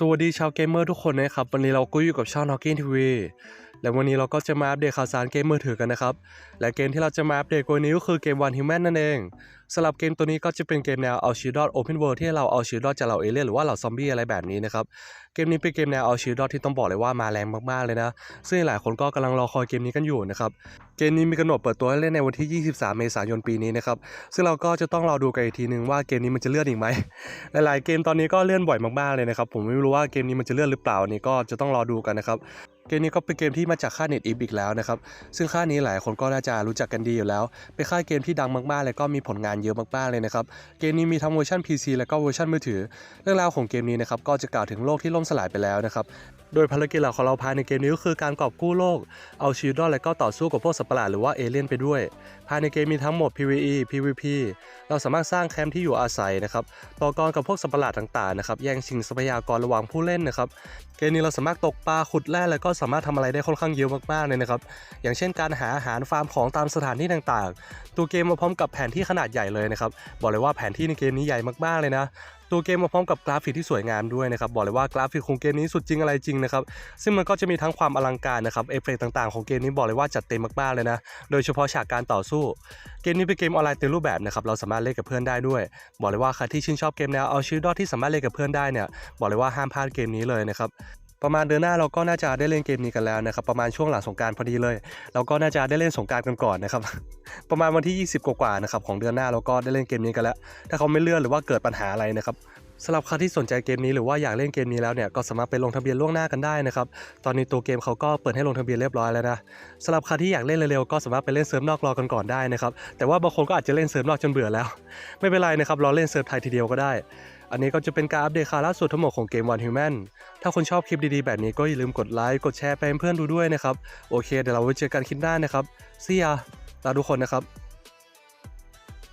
สวัสดีชาวเกมเมอร์ทุกคนนะครับ วันนี้เราก็อยู่กับช่องฮอกกิ้งทีวีและวันนี้เราก็จะมาอัปเดตข่าวสารเกมมือถือกันนะครับ และเกมที่เราจะมาอัปเดตวันนี้ก็คือเกมวันฮิวแมนนั่นเองสำหรับเกมตัวนี้ก็จะเป็นเกมแนวเอาชีดอดโอเพนเวิลด์ที่เราเอาชีดอดจากเหล่าเอเลี่ยนหรือว่าเหล่าซอมบี้อะไรแบบนี้นะครับ เกมนี้เป็นเกมแนวเอาชีดอดที่ต้องบอกเลยว่ามาแรงมากๆเลยนะ ซึ่งหลายคนก็กำลังรอคอยเกมนี้กันอยู่นะครับ เกมนี้มีกำหนดเปิดตัวให้เล่นในวันที่ 23 เมษายนปีนี้นะครับ ซึ่งเราก็จะต้องรอดูกันอีกทีนึงว่าเกมนี้มันจะเลื่อนอีกไหม หลายๆเกมตอนนี้ก็เลื่อนบ่อยมากๆเลยนะครับ ผมไม่รู้ว่าเกมนี้มันจะเลื่อนหรือเปล่านี่ก็จะต้องรอดูกันนะครับเกมนี้ก็เป็นเกมที่มาจากค่ายเน็ตอีฟอีกแล้วนะครับ ซึ่งค่ายนี้หลายคนก็น่าจะรู้จักกันดีอยู่แล้ว เป็นค่ายเกมที่ดังมากๆ และก็มีผลงานเยอะมากๆเลยนะครับ เกมนี้มีทั้งเวอร์ชัน PC และก็เวอร์ชันมือถือ เรื่องราวของเกมนี้นะครับก็จะกล่าวถึงโลกที่ล่มสลายไปแล้วนะครับ โดยภารกิจหลักของเราภายในเกมนี้ก็คือการกอบกู้โลก เอาชีวิตรอดและก็ต่อสู้กับพวกสัตว์ประหลาดหรือว่าเอเลี่ยนไปด้วย ภายในเกมมีทั้งหมด PVE PVP เราสามารถสร้างแคมป์ที่อยู่อาศัยนะครับ ต่อกรกับพวกสัตว์ประหลาดต่างๆนะครับ แย่งชิงทรัพยากรระหว่างผู้เล่นนะครับ เกมนี้เราสามารถตกปลาขุดแร่แล้วก็สามารถทำอะไรได้ค่อนข้างเยอะมากๆเลยนะครับ อย่างเช่นการหาอาหารฟาร์มของตามสถานที่ต่างๆ ตัวเกมมาพร้อมกับแผนที่ขนาดใหญ่เลยนะครับ บอกเลยว่าแผนที่ในเกมนี้ใหญ่มากๆเลยนะ ตัวเกมมาพร้อมกับกราฟิกที่สวยงามด้วยนะครับบอกเลยว่ากราฟิกของเกมนี้สุดจริงอะไรจริงนะครับซึ่งมันก็จะมีทั้งความอลังการนะครับเอฟเฟกต์ต่างๆของเกมนี้บอกเลยว่าจัดเต็มมากๆเลยนะโดยเฉพาะฉากการต่อสู้ เกมนี้เป็นเกมออนไลน์เต็มรูปแบบนะครับเราสามารถเล่นกับเพื่อนได้ด้วย บอกเลยว่าใครที่ชื่นชอบเกมแนวเอาชีวิตรอดที่สามารถเล่นกับเพื่อนได้เนี่ยบอกเลยว่าห้ามพลาดเกมนี้เลยนะครับ ประมาณเดือนหน้าเราก็น่าจะได้เล่นเกมนี้กันแล้วนะครับประมาณช่วงหลังสงการพอดีเลยเราก็น่าจะได้เล่นสงการกันก่อนนะครับประมาณวันที่ 20 กว่าๆนะครับของเดือนหน้าเราก็ได้เล่นเกมนี้กันแล้ว ถ้าเขาไม่เลื่อนหรือว่าเกิดปัญหาอะไรนะครับสำหรับใครที่สนใจเกมนี้หรือว่าอยากเล่นเกมนี้แล้วเนี่ยก็สามารถไปลงทะเบียนล่วงหน้ากันได้นะครับตอนนี้ตัวเกมเขาก็เปิดให้ลงทะเบียนเรียบร้อยแล้วนะสำหรับใครที่อยากเล่นเร็วๆก็สามารถไปเล่นเซิร์ฟนอกรอกันก่อนได้นะครับแต่ว่าบางคนก็อาจจะเล่นเซิร์ฟนอกจนเบื่อแล้ว ไม่เป็นไรนะครับรอเล่นเซิร์ฟไทยทีเดียวก็ได้ อันนี้ก็จะเป็นการอัปเดตข่าวล่าสุดทั้งหมดของเกมวันฮิวแมนถ้าคุณชอบคลิปดีๆ แบบนี้ก็อย่าลืมกดไลค์กดแชร์ไปให้เพื่อนดูด้วยนะครับ โอเคเดี๋ยวเราไว้เจอกันคลิปหน้านะครับ See ya ลาทุกคนนะครับ